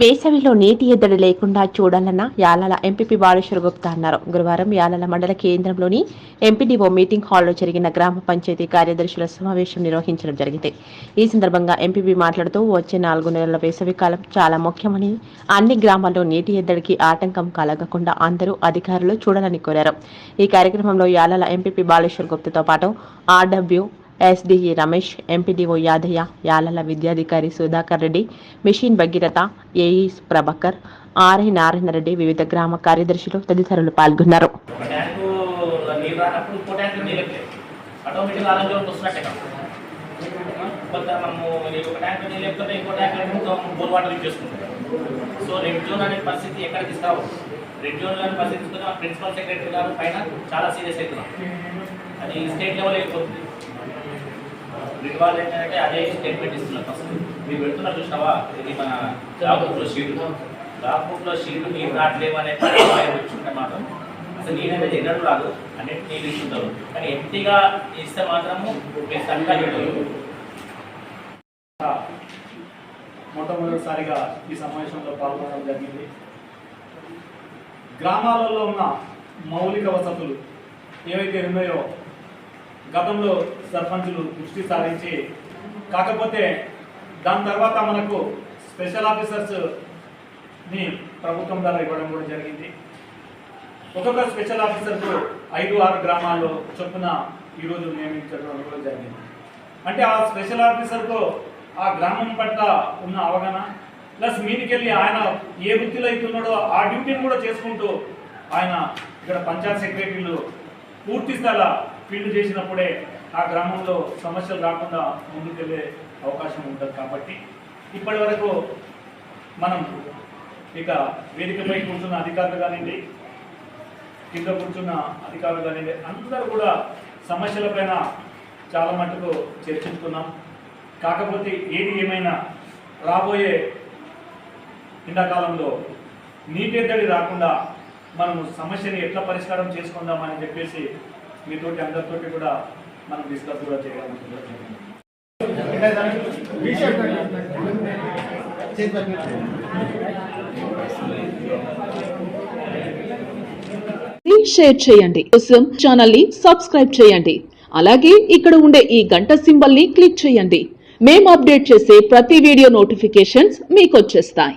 వేసవిలో నీటి ఎద్దడి లేకుండా చూడాలన్న యాలల ఎంపీపీ బాలేశ్వర గుప్తా అన్నారు. గురువారం యాలల మండల కేంద్రంలోని ఎంపీడీఓ మీటింగ్ హాల్లో జరిగిన గ్రామ పంచాయతీ కార్యదర్శుల సమావేశం నిర్వహించడం జరిగింది. ఈ సందర్భంగా ఎంపీపీ మాట్లాడుతూ వచ్చే నాలుగు నెలల వేసవి కాలం చాలా ముఖ్యమని అన్ని గ్రామాల్లో నీటి ఎద్దడికి ఆటంకం కలగకుండా అందరూ అధికారులు చూడాలని కోరారు. ఈ కార్యక్రమంలో యాలల ఎంపీపీ బాలేశ్వర్ గుప్తతో పాటు RW SDE Ramesh MPDO Yadayya Yalala విద్యాధికారి Sudhakar Reddy mission Bhagiratha AE Prabhakar RI Narayana Reddy వివిధ గ్రామ కార్యదర్శులు తదితరులు పాల్గొన్నారు. సో రెడ్ జోన్ అనే పరిస్థితి ఎక్కడ తీసుకురావు రెడ్ జోన్ అనే పరిస్థితి ప్రిన్సిపల్ సెక్రటరీ గారు పైన చాలా సీరియస్ అవుతున్నాం అది స్టేట్ లెవెల్ అయిపోతుంది. రెడ్ వాళ్ళు ఏంటంటే అదే స్టేట్మెంట్ ఇస్తున్నారు ఫస్ట్ మీరు పెడుతున్నారు చూసినావా? ఇది మన జాబ్ బుక్లో షీట్లు జాబ్ బుక్లో షీట్లు మీరు రావట్లేవు అనే పరిస్థితి మాత్రం అసలు నేనైతే ఎన్నడూ రాదు. అన్నిటి నీళ్ళు ఇస్తుంటారు. కానీ ఎంటీగా ఇస్తే మాత్రము మీరు సరిగ్గా చేయలేదు మొట్టమొదటిసారిగా ఈ సమావేశంలో పాల్గొనడం జరిగింది. గ్రామాలలో ఉన్న మౌలిక వసతులు ఏవైతే ఉన్నాయో గతంలో సర్పంచులు దృష్టి సారించి కాకపోతే దాని తర్వాత మనకు స్పెషల్ ఆఫీసర్స్ని ప్రభుత్వం ద్వారా ఇవ్వడం కూడా జరిగింది. ఒక్కొక్క స్పెషల్ ఆఫీసర్కు ఐదు ఆరు గ్రామాల్లో చొప్పున ఈరోజు నియమించడం కూడా జరిగింది. అంటే ఆ స్పెషల్ ఆఫీసర్తో ఆ గ్రామం పట్ల ఉన్న అవగాహన ప్లస్ మీదికెళ్ళి ఆయన ఏ వృత్తిలో అవుతున్నాడో ఆ డ్యూటీని కూడా చేసుకుంటూ ఆయన ఇక్కడ పంచాయత్ సెక్రటరీలు పూర్తి స్థల ఫీల్డ్ చేసినప్పుడే ఆ గ్రామంలో సమస్యలు రాకుండా ముందుకెళ్ళే అవకాశం ఉంటుంది కాబట్టి ఇప్పటి వరకు మనం ఇక వేదికపై కూర్చున్న అధికారులు కానివ్వండి కింద కూర్చున్న అధికారులు కానివ్వండి అందరూ కూడా సమస్యలపైన చాలా మటుకు చర్చించుకున్నాం. కాకపోతే ఏది ఏమైనా రాబోయే ఎండాకాలంలో నీటి ఎద్దడి రాకుండా మనము సమస్యని ఎట్లా పరిష్కారం చేసుకుందామని చెప్పేసి మీతోటి అందరితోటి కూడా మనం డిస్కస్ కూడా చేయాలనుకుంటున్నాం షేర్ చేయండి. కోసం ఛానల్ని సబ్స్క్రైబ్ చేయండి. అలాగే ఇక్కడ ఉండే ఈ గంట సింబల్ని క్లిక్ చేయండి. మేము అప్డేట్ చేసే ప్రతి వీడియో నోటిఫికేషన్స్ మీకు వచ్చేస్తాయి.